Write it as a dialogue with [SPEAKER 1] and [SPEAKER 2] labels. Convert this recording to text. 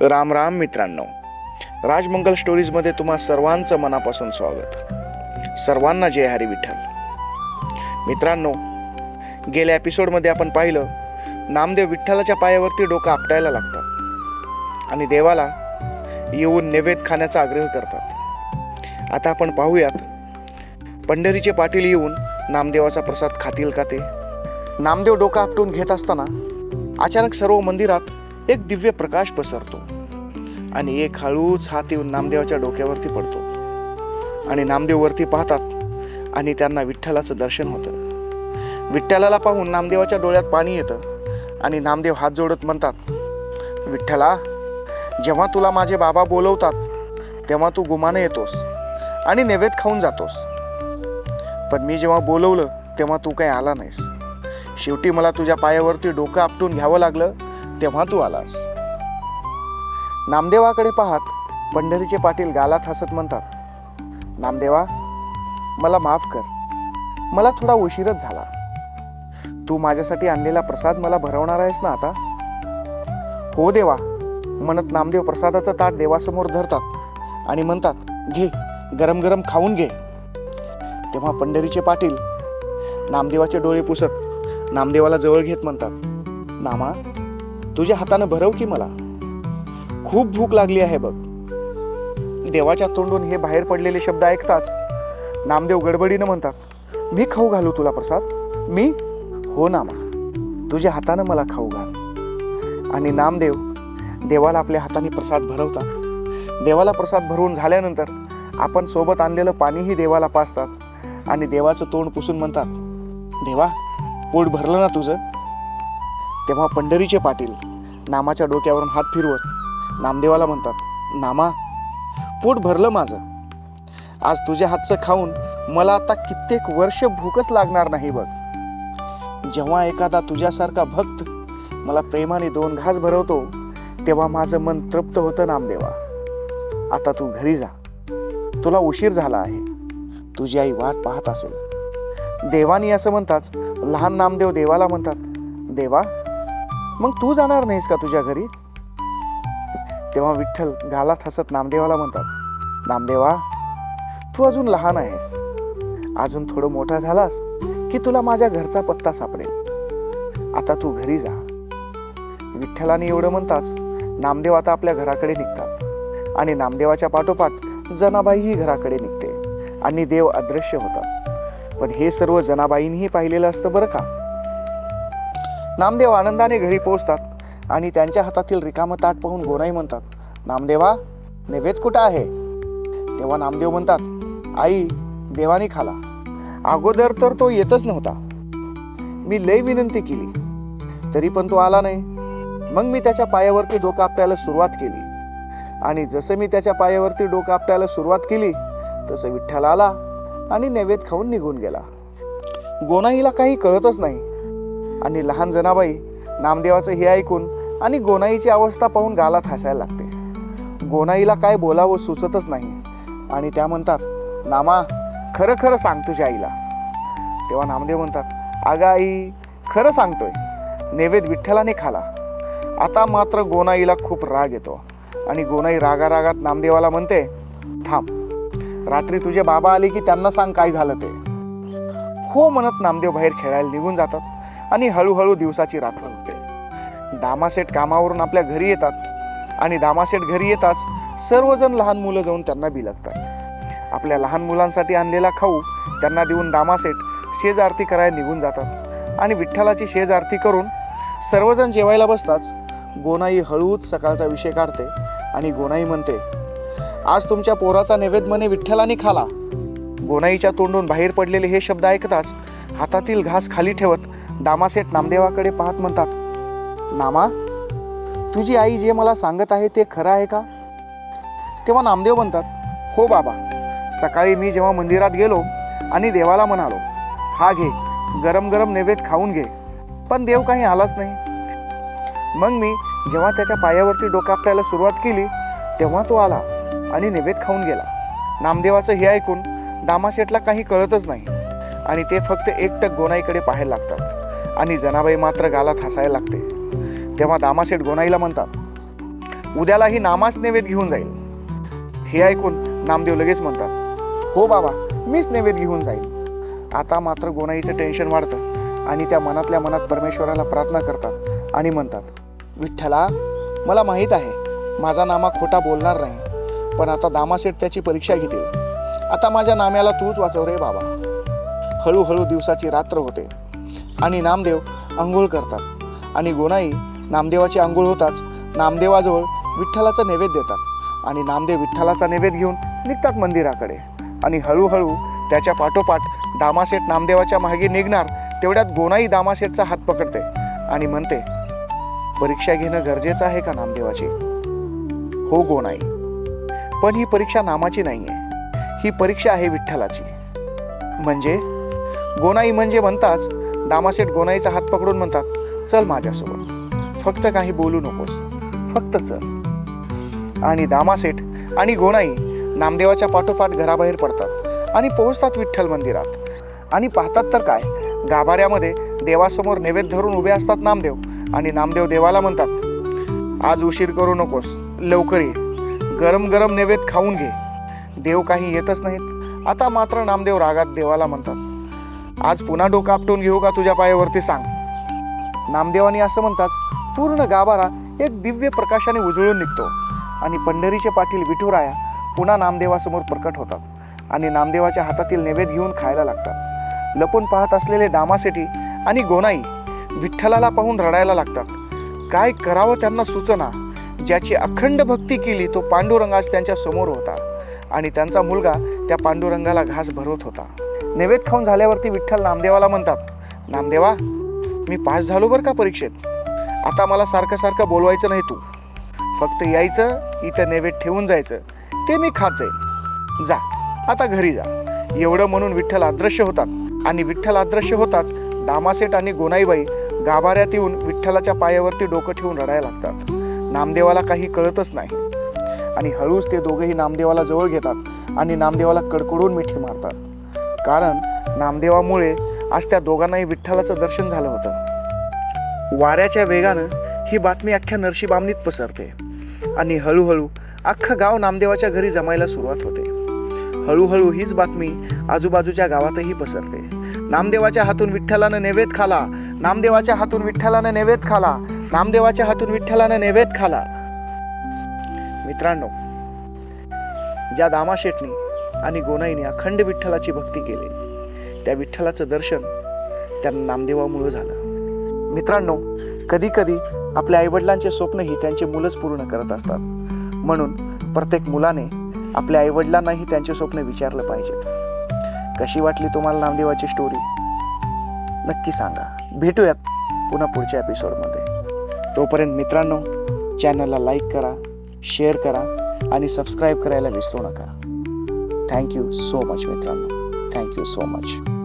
[SPEAKER 1] राम राम मित्रांनो. राजमंगल स्टोरीजमध्ये तुम्हा सर्वांचं मनापासून स्वागत. सर्वांना जय हरी विठ्ठल. मित्रांनो गेल्या एपिसोडमध्ये आपण पाहिलं नामदेव विठ्ठलाच्या पायावरती डोकं आपटायला लागतात. आणि देवाला येऊन नैवेद्य खाण्याचा आग्रह करतात. आता आपण पाहूयात पंढरीचे पाटील येऊन नामदेवाचा प्रसाद खातील का ते? नामदेव डोकं आपटून घेत असताना अचानक सर्व मंदिरात एक दिव्य प्रकाश पसरतो आणि एक हळूच हात येऊन नामदेवाच्या डोक्यावरती पडतो. आणि नामदेव वरती पाहतात आणि त्यांना विठ्ठलाचं दर्शन होतं. विठ्ठलाला पाहून नामदेवाच्या डोळ्यात पाणी येतं आणि नामदेव हात जोडत म्हणतात विठ्ठला जेव्हा तुला माझे बाबा बोलवतात तेव्हा तू गुमाने येतोस आणि नैवेद्य खाऊन जातोस. पण मी जेव्हा बोलवलं तेव्हा तू काही आला नाहीस. शेवटी मला तुझ्या पायावरती डोकं आपटून घ्यावं लागलं तेव्हा तू आलास. नामदेवाकडे पाहत पंढरीचे पाटील गालात हसत म्हणतात नामदेवा मला माफ कर. मला थोडा उशीरच झाला. तू माझ्यासाठी आणलेला प्रसाद मला भरवणार आहेस ना आता? हो देवा म्हणत नामदेव प्रसादाचं ताट देवासमोर धरतात आणि म्हणतात घे गरम गरम खाऊन घे. तेव्हा पंढरीचे पाटील नामदेवाचे डोळे पुसत नामदेवाला जवळ घेत म्हणतात नामा तुझ्या हातानं भरव की मला? खूप भूक लागली आहे बघ. देवाच्या तोंडून हे बाहेर पडलेले शब्द ऐकताच नामदेव गडबडीनं म्हणतात मी खाऊ घालू तुला प्रसाद? मी? हो नामा तुझ्या हातानं मला खाऊ घाल. आणि नामदेव देवाला आपल्या हाताने प्रसाद भरवतात. देवाला प्रसाद भरवून झाल्यानंतर आपण सोबत आणलेलं पाणीही देवाला पाजतात. आणि देवाचं तोंड पुसून म्हणतात देवा पोट भरलं ना तुझं? तेव्हा पंढरीचे पाटील नामाच्या डोक्यावरून हात फिरवत नामदेवाला म्हणतात नामा पोट भरलं माझं. आज तुझ्या हातचं खाऊन मला आता कित्येक वर्ष भूकच लागणार नाही बघ. जेव्हा एखादा तुझ्यासारखा भक्त मला प्रेमाने दोन घास भरवतो तेव्हा माझं मन तृप्त होतं नामदेवा. आता तू घरी जा. तुला उशीर झाला आहे. तुझी आई वाट पाहत असेल. देवानी असं म्हणताच लहान नामदेव देवाला म्हणतात देवा मग तू जाणार नाहीस का तुझ्या घरी? तेव्हा विठ्ठल गालात हसत नामदेवाला म्हणतात नामदेवा तू अजून लहान आहेस. अजून थोडं मोठा झालास की तुला माझ्या घरचा पत्ता सापडेल. आता तू घरी जा. विठ्ठलाने एवढं म्हणताच नामदेव आता आपल्या घराकडे निघतात आणि नामदेवाच्या पाठोपाठ जनाबाईही घराकडे निघते आणि देव अदृश्य होतात. पण हे सर्व जनाबाईंनीही पाहिलेलं असतं बरं का? नामदेव आनंदाने घरी पोहोचतात आणि त्यांच्या हातातील रिकामं ताट पाहून गोनाई म्हणतात नामदेवा नैवेद्य कुठं आहे? तेव्हा नामदेव म्हणतात आई देवानी खाला. अगोदर तर तो येतच नव्हता. मी लय विनंती केली. तरी पण तो आला नाही. मग मी त्याच्या पायावरती डोकं आपटायला सुरुवात केली. आणि जसं मी त्याच्या पायावरती डोकं आपटायला सुरुवात केली तसं विठ्ठल आला आणि नैवेद्य खाऊन निघून गेला. गोनाईला काही कळतच नाही. आणि लहान जनाबाई नामदेवाचं हे ऐकून आणि गोनाईची अवस्था पाहून गालात हसायला लागते. गोनाईला काय बोलावं सुचतच नाही. आणि त्या म्हणतात नामा खरं खरं सांग तुझ्या आईला. तेव्हा नामदेव म्हणतात अगं आई खरं सांगतोय. नैवेद्य विठ्ठलाने खाला. आता मात्र गोनाईला खूप राग येतो. आणि गोनाई रागा रागात नामदेवाला म्हणते थांब. रात्री तुझे बाबा आले की त्यांना सांग काय झालं ते. हो म्हणत नामदेव बाहेर खेळायला निघून जातात. आणि हळूहळू दिवसाची रात्र होते. दामासेठ कामावरून आपल्या घरी येतात. आणि दामासेठ घरी येताच सर्वजण लहान मुलं जाऊन त्यांना बिलगतात. आपल्या लहान मुलांसाठी आणलेला खाऊ त्यांना देऊन दामासेठ शेज आरती करायला निघून जातात. आणि विठ्ठलाची शेज आरती करून सर्वजण जेवायला बसताच गोनाई हळूच सकाळचा विषय काढते आणि गोनाई म्हणते आज तुमच्या पोराचा नैवेद्य म्हणे विठ्ठलाने खाला. गोनाईच्या तोंडून बाहेर पडलेले हे शब्द ऐकताच हातातील घास खाली ठेवत दामासेठ नामदेवाकडे पाहत म्हणतात नामा तुझी आई जे मला सांगत आहे ते खरं आहे का? तेव्हा नामदेव म्हणतात हो बाबा सकाळी मी जेव्हा मंदिरात गेलो आणि देवाला म्हणालो हा घे गरम गरम नैवेद्य खाऊन घे पण देव काही आलाच नाही. मग मी जेव्हा त्याच्या पायावरती डोका सुरुवात केली तेव्हा तो आला आणि नैवेद्य खाऊन गेला. नामदेवाचं हे ऐकून दामाशेठला काही कळतच नाही आणि ते फक्त एकटक गोनाईकडे पाहायला लागतात. आणि जनाबाई मात्र गालात हसायला लागते. तेव्हा दामासेठ गोनाईला म्हणतात उद्यालाही नामाच नैवेद्य घेऊन जाईल हे ऐकून नामदेव लगेच म्हणतात हो बाबा मीच नैवेद्य घेऊन जाईल आता मात्र गोनाईचं टेन्शन वाढतं आणि त्या मनातल्या मनात परमेश्वराला प्रार्थना करतात आणि म्हणतात विठ्ठला मला माहीत आहे माझा नामा खोटा बोलणार नाही पण आता दामासेठ त्याची परीक्षा घेतील. आता माझ्या नाम्याला तूच वाचव रे बाबा. हळूहळू दिवसाची रात्र होते. आणि नामदेव आंघोळ करतात. आणि गोनाई नामदेवाची आंघोळ होताच नामदेवाजवळ विठ्ठलाचा नैवेद्य देतात. आणि नामदेव विठ्ठलाचा नैवेद्य घेऊन निघतात मंदिराकडे. आणि हळूहळू त्याच्या पाठोपाठ दामासेठ नामदेवाच्या मागे निघणार तेवढ्यात गोनाई दामासेठचा हात पकडते आणि म्हणते परीक्षा घेणं गरजेचं आहे का नामदेवाची? हो गोनाई. पण ही परीक्षा नामाची नाहीये. ही परीक्षा आहे विठ्ठलाची. म्हणजे? गोनाई म्हणजे म्हणताच दामासेठ गोनाईचा हात पकडून म्हणतात चल माझ्यासोबत. फक्त काही बोलू नकोस. फक्त चल. आणि दामासेठ आणि गोनाई नामदेवाच्या पाठोपाठ घराबाहेर पडतात आणि पोहोचतात विठ्ठल मंदिरात. आणि पाहतात तर काय गाभाऱ्यामध्ये देवासमोर नैवेद्य धरून उभे असतात नामदेव. आणि नामदेव देवाला म्हणतात आज उशीर करू नकोस. लवकर ये. गरम गरम नैवेद्य खाऊन घे. देव काही येतच नाहीत. आता मात्र नामदेव रागात देवाला म्हणतात आज पुन्हा डोकं आपटून घेऊ का तुझ्या पायावरती सांग. नामदेवानी असं म्हणताच पूर्ण गाभारा एक दिव्य प्रकाशाने उजळून निघतो. आणि पंढरीचे पाटील विठुराया पुन्हा नामदेवासमोर प्रकट होतात. आणि नामदेवाच्या हातातील नैवेद्य घेऊन खायला लागतात. लपून पाहत असलेले दामासेठी आणि गोनाई विठ्ठलाला पाहून रडायला लागतात. काय करावं त्यांना सूचना? ज्याची अखंड भक्ती केली तो पांडुरंग त्यांच्यासमोर होता. आणि त्यांचा मुलगा त्या पांडुरंगाला घास भरवत होता. नैवेद्य खाऊन झाल्यावरती विठ्ठल नामदेवाला म्हणतात नामदेवा मी पास झालो बरं का परीक्षेत? आता मला सारखं सारखं बोलवायचं नाही तू. फक्त यायचं इथं नैवेद्य ठेवून जायचं. ते मी खात जाईल जा आता घरी जा. एवढं म्हणून विठ्ठल अदृश्य होतात. आणि विठ्ठल अदृश्य होताच दामासेठ आणि गोनाईबाई गाभाऱ्यात येऊन विठ्ठलाच्या पायावरती डोकं ठेवून रडायला लागतात. नामदेवाला काही कळतच नाही. आणि हळूच ते दोघेही नामदेवाला जवळ घेतात आणि नामदेवाला कडकडून मिठी मारतात. कारण नामदेवामुळे आज त्या दोघांनाही विठ्ठलाचं दर्शन झालं होतं. वाऱ्याच्या वेगानं ही बातमी अख्ख्या नरशीबामणीत पसरते आणि हळूहळू अख्खं गाव नामदेवाच्या घरी जमायला सुरुवात होते. हळूहळू हीच बातमी आजूबाजूच्या गावातही पसरते. नामदेवाच्या हातून विठ्ठलानं नैवेद्य खाला नामदेवाच्या हातून विठ्ठलानं नैवेद्य खाला नामदेवाच्या हातून विठ्ठलानं नैवेद्य खाला. मित्रांनो ज्या दामाशेटनी आणि गोनाईने अखंड विठ्ठलाची भक्ती केली. त्या विठ्ठलाचं दर्शन त्या नामदेवामुळे झालं. मित्रांनो कधी कधी आपल्या आईवडिलांचे स्वप्नही त्यांचे मुलंच पूर्ण करत असतात. म्हणून प्रत्येक मुलाने आपल्या आईवडिलांनाही त्यांचे स्वप्न विचारलं पाहिजेत. कशी वाटली तुम्हाला नामदेवाची स्टोरी नक्की सांगा. भेटूयात पुन्हा पुढच्या एपिसोडमध्ये तोपर्यंत मित्रांनो चॅनलला लाईक करा शेअर करा आणि सबस्क्राईब करायला विसरू नका. थँक्यू सो मच मित्रांनो थँक्यू सो मच